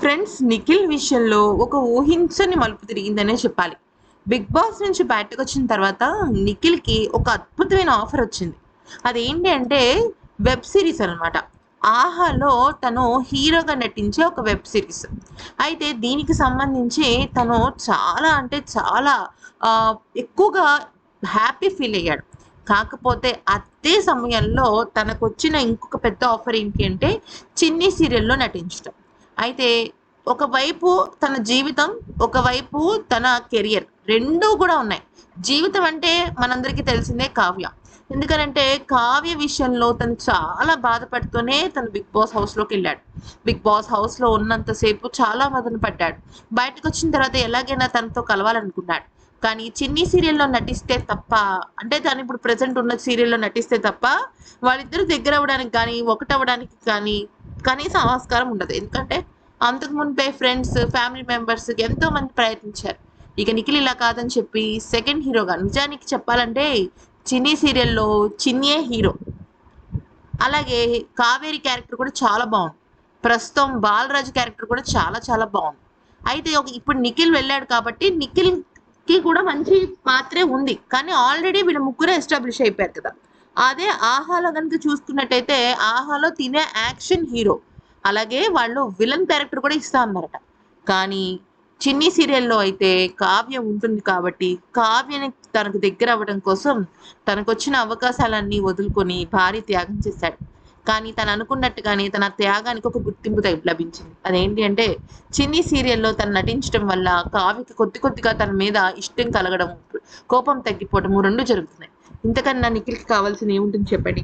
Friends Nikhil విషయంలో ఒక ఊహించని మలుపు తిరిగిందనే చెప్పాలి. బిగ్ బాస్ నుంచి బయటకు వచ్చిన తర్వాత నిఖిల్కి ఒక అద్భుతమైన ఆఫర్ వచ్చింది. అదేంటి అంటే వెబ్ సిరీస్ అనమాట ఆహాలో తను హీరోగా నటించే ఒక వెబ్ సిరీస్. అయితే దీనికి సంబంధించి తను చాలా అంటే చాలా ఎక్కువగా హ్యాపీ ఫీల్ అయ్యాడు. కాకపోతే అదే సమయంలో తనకు వచ్చిన ఇంకొక పెద్ద ఆఫర్ ఏంటి అంటే చిన్ని సీరియల్లో నటించడం అయితే ఒకవైపు తన జీవితం ఒకవైపు తన కెరియర్ రెండూ కూడా ఉన్నాయి. జీవితం అంటే మనందరికీ తెలిసిందే కావ్య. ఎందుకనంటే కావ్య విషయంలో తను చాలా బాధపడుతూనే తను బిగ్ బాస్ హౌస్లోకి వెళ్ళాడు. బిగ్ బాస్ హౌస్లో ఉన్నంతసేపు చాలా మదన పడ్డాడు. బయటకు వచ్చిన తర్వాత ఎలాగైనా తనతో కలవాలనుకున్నాడు. కానీ చిన్ని సీరియల్లో నటిస్తే తప్ప అంటే తను ఇప్పుడు ప్రజెంట్ ఉన్న సీరియల్లో నటిస్తే తప్ప వాళ్ళిద్దరూ దగ్గర అవ్వడానికి కానీ ఒకటవ్వడానికి కానీ కనీసం ఆస్కారం ఉండదు. ఎందుకంటే అంతకు మునిపే ఫ్రెండ్స్ ఫ్యామిలీ మెంబర్స్ ఎంతో మంది ప్రయత్నించారు. ఇక నిఖిల్ ఇలా కాదని చెప్పి సెకండ్ హీరోగా నిజానికి చెప్పాలంటే చిన్ని సీరియల్లో చిన్నే హీరో. అలాగే కావేరి క్యారెక్టర్ కూడా చాలా బాగుంది. ప్రస్తుతం బాలరాజు క్యారెక్టర్ కూడా చాలా చాలా బాగుంది. అయితే ఒక ఇప్పుడు నిఖిల్ వెళ్ళాడు కాబట్టి నిఖిల్కి కూడా మంచి పాత్రే ఉంది. కానీ ఆల్రెడీ వీళ్ళ ముగ్గురే ఎస్టాబ్లిష్ అయిపోయారు కదా. అదే ఆహాలో కనుక చూసుకున్నట్టయితే ఆహాలో తినే యాక్షన్ హీరో. అలాగే వాళ్ళు విలన్ క్యారెక్టర్ కూడా ఇస్తా అన్నారట. కానీ చిన్ని సీరియల్లో అయితే కావ్య ఉంటుంది కాబట్టి కావ్యని తనకు దగ్గర అవ్వడం కోసం తనకు వచ్చిన అవకాశాలన్నీ వదులుకొని భారీ త్యాగం చేశాడు. కానీ తను అనుకున్నట్టుగానే తన త్యాగానికి ఒక గుర్తింపు లభించింది. అదేంటి అంటే చిన్ని సీరియల్లో తను నటించడం వల్ల కావ్యకి కొద్ది కొద్దిగా తన మీద ఇష్టం కలగడం కోపం తగ్గిపోవడం రెండు జరుగుతున్నాయి. ఇంతకన్నా నిఖిల్కి కావాల్సింది ఏముంటుంది చెప్పండి?